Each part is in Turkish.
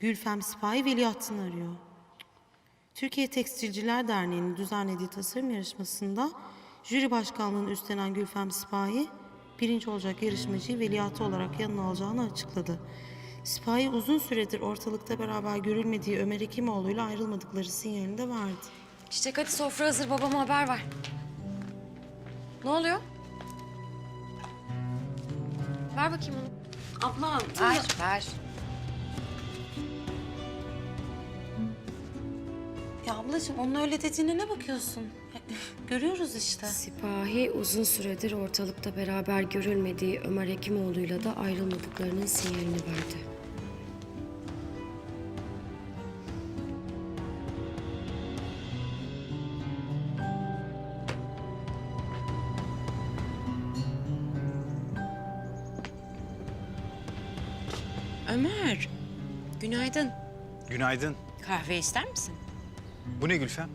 Gülfem Sipahi veliahtını arıyor. Türkiye Tekstilciler Derneği'nin düzenlediği tasarım yarışmasında jüri başkanlığını üstlenen Gülfem Sipahi, birinci olacak yarışmacıyı veliahtı olarak yanına alacağını açıkladı. Sipahi uzun süredir ortalıkta beraber görülmediği Ömer Hekimoğlu'yla ayrılmadıkları sinyalini de verdi. Çiçek hadi sofra hazır babama haber ver. Ne oluyor? Ver bakayım onu. Abla, Ver, ver. Ya ablacığım onun öyle dediğine ne bakıyorsun? Görüyoruz işte. Sipahi uzun süredir ortalıkta beraber görülmediği Ömer Hekimoğlu'yla da ayrılmadıklarının sinyalini verdi. Ömer, günaydın. Günaydın. Kahve ister misin? Bu ne Gülfem?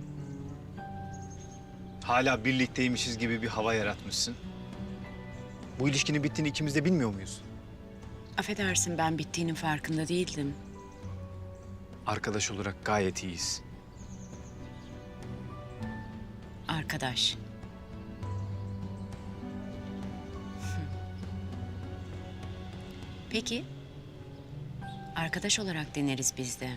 Hala birlikteymişiz gibi bir hava yaratmışsın. Bu ilişkinin bittiğini ikimiz de bilmiyor muyuz? Affedersin ben bittiğinin farkında değildim. Arkadaş olarak gayet iyiyiz. Arkadaş. Peki. Arkadaş olarak deneriz biz de.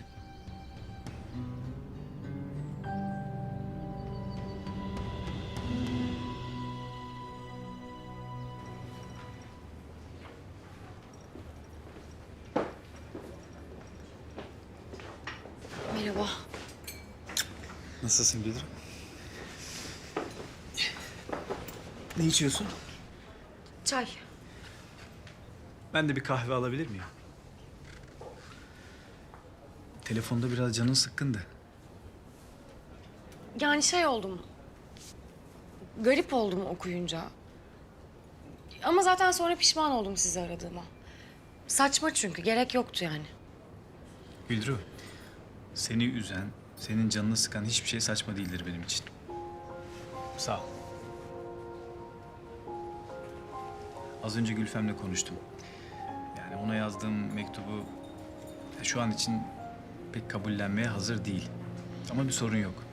Nasılsın Gülür? Ne içiyorsun? Çay. Ben de bir kahve alabilir miyim? Telefonda biraz canın sıkkındı. Yani şey oldum. Garip oldum okuyunca. Ama zaten sonra pişman oldum sizi aradığıma. Saçma çünkü gerek yoktu yani. Güldürü, seni üzen, senin canını sıkan hiçbir şey saçma değildir benim için. Sağ ol. Az önce Gülfem'le konuştum. Yani ona yazdığım mektubu şu an için pek kabullenmeye hazır değil. Ama bir sorun yok.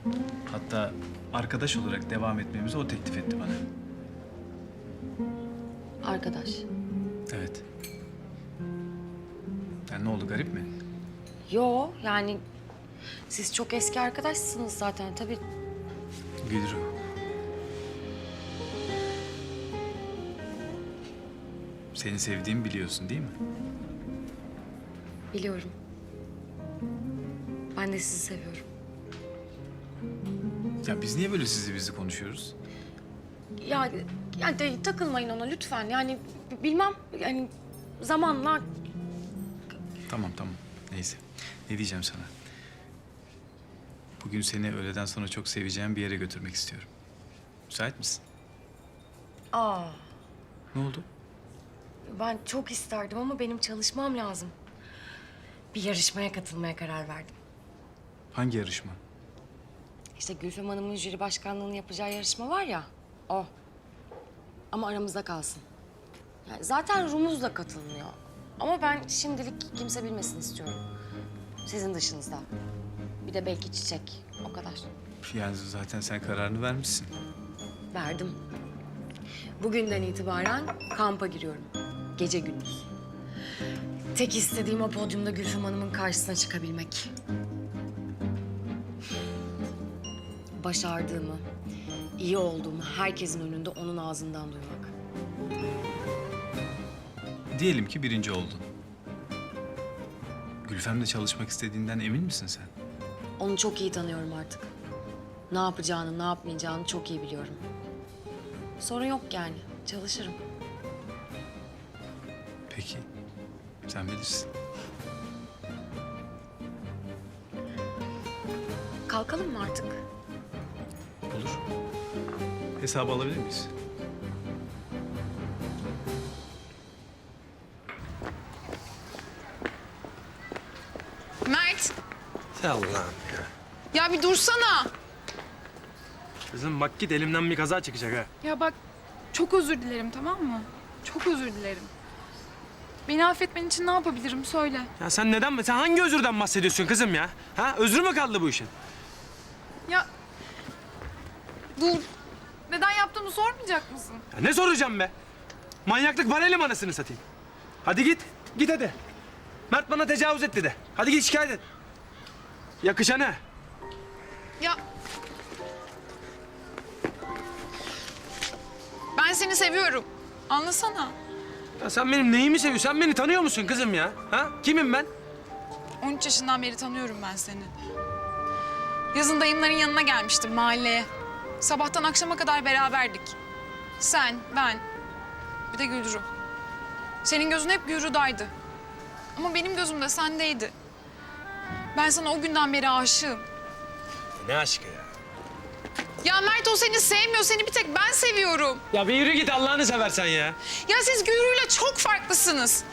Hatta arkadaş olarak devam etmemizi o teklif etti bana. Arkadaş. Evet. Yani ne oldu garip mi? Yo yani siz çok eski arkadaşsınız zaten tabii. Güldürü. Seni sevdiğimi biliyorsun değil mi? Biliyorum. Ben de sizi seviyorum. Ya biz niye böyle sizi bizi konuşuyoruz? Ya, ya de, takılmayın ona lütfen. Yani bilmem yani zamanla Tamam tamam. Neyse. Ne diyeceğim sana? Bugün seni öğleden sonra çok seveceğim bir yere götürmek istiyorum. Müsait misin? aa Ne oldu? ben çok isterdim ama benim çalışmam lazım. Bir yarışmaya katılmaya karar verdim. Hangi yarışma? İşte Gülfem Hanım'ın jüri başkanlığını yapacağı yarışma var ya, o. Ama aramızda kalsın. Yani zaten Rumuz'la katılmıyor. Ama ben şimdilik kimse bilmesin istiyorum. Sizin dışınızda. Bir de belki Çiçek, o kadar. Yani zaten sen kararını vermişsin. Verdim. Bugünden itibaren kampa giriyorum. Gece gündüz. Tek istediğim o podyumda Gülfem Hanım'ın karşısına çıkabilmek. Başardığımı, iyi olduğumu herkesin önünde onun ağzından duymak. Diyelim ki birinci oldun. Gülfem'le çalışmak istediğinden emin misin sen? Onu çok iyi tanıyorum artık. Ne yapacağını, ne yapmayacağını çok iyi biliyorum. Sorun yok yani. Çalışırım. Peki. Sen bilirsin. Kalkalım mı artık? Olur. Hesabı alabilir miyiz? Allah'ım ya. ya bir dursana. Kızım bak git elimden bir kaza çıkacak ha. Ya bak, çok özür dilerim tamam mı? Çok özür dilerim. Beni affetmen için ne yapabilirim söyle. Ya sen neden, sen hangi özürden bahsediyorsun kızım ya? Ha? Özür mü kaldı bu işin? Ya dur. Neden yaptığımı sormayacak mısın? Ya ne soracağım be? Manyaklık parayla mı anasını satayım? Hadi git, git hadi. Mert bana tecavüz etti de. Hadi git şikayet et. Yakışanı. Ya ben seni seviyorum. Anlasana. Ya sen benim neyimi seviyorsun? Sen beni tanıyor musun kızım ya? Ha? Kimim ben? 13 yaşından beri tanıyorum ben seni. Yazın dayımların yanına gelmiştim mahalleye. Sabahtan akşama kadar beraberdik. Sen, ben, bir de Gülru. Senin gözün hep Gülru'daydı. Ama benim gözüm de sendeydi. Ben sana o günden beri aşığım. Ne aşkı ya? Ya Mert o seni sevmiyor, seni bir tek ben seviyorum. Ya bir yürü git Allah'ını seversen ya. Ya siz Gülru'yla çok farklısınız.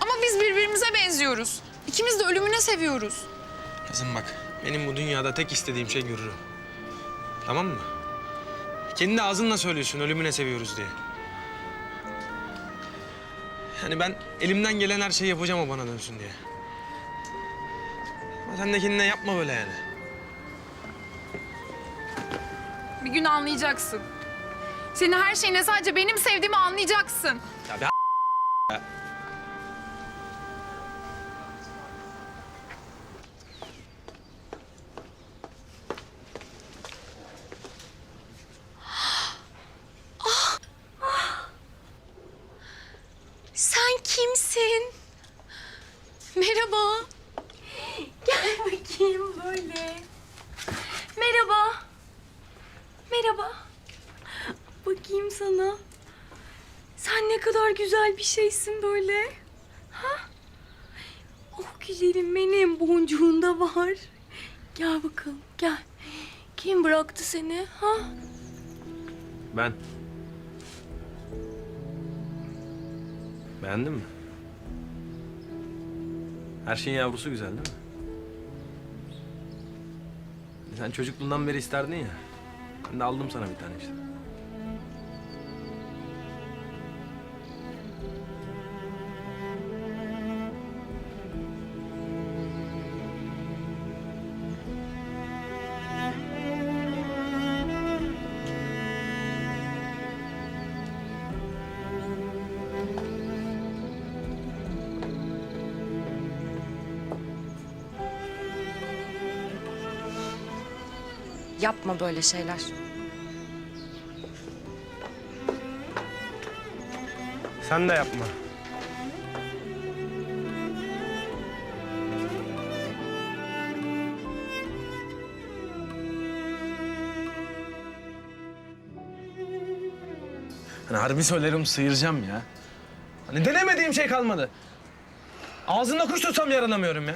Ama biz birbirimize benziyoruz. İkimiz de ölümüne seviyoruz. Kızım bak, benim bu dünyada tek istediğim şey Gürür. Tamam mı? Kendi ağzınla söylüyorsun ölümüne seviyoruz diye. Yani ben elimden gelen her şeyi yapacağım o bana dönsün diye. Sen de kendine yapma böyle yani. Bir gün anlayacaksın. Senin her şeyine sadece benim sevdiğimi anlayacaksın. Ya be Sen kimsin? Merhaba. Gel bakayım böyle. Merhaba. Merhaba. Bakayım sana. Sen ne kadar güzel bir şeysin böyle. Ha? Oh güzelim benim boncuğun da var. Gel bakalım gel. Kim bıraktı seni ha? Ben. Beğendin mi? Her şeyin yavrusu güzel değil mi? Sen çocukluğundan beri isterdin ya. Ben de aldım sana bir tane işte. Yapma böyle şeyler. Sen de yapma. Hani harbi söylerim sıyıracağım ya. Hani denemediğim şey kalmadı. Ağzında kuş tutsam yaranamıyorum ya.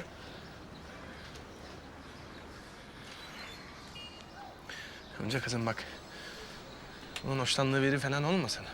Önce kızım bak. Bunun hoşlandığı biri falan olmasın.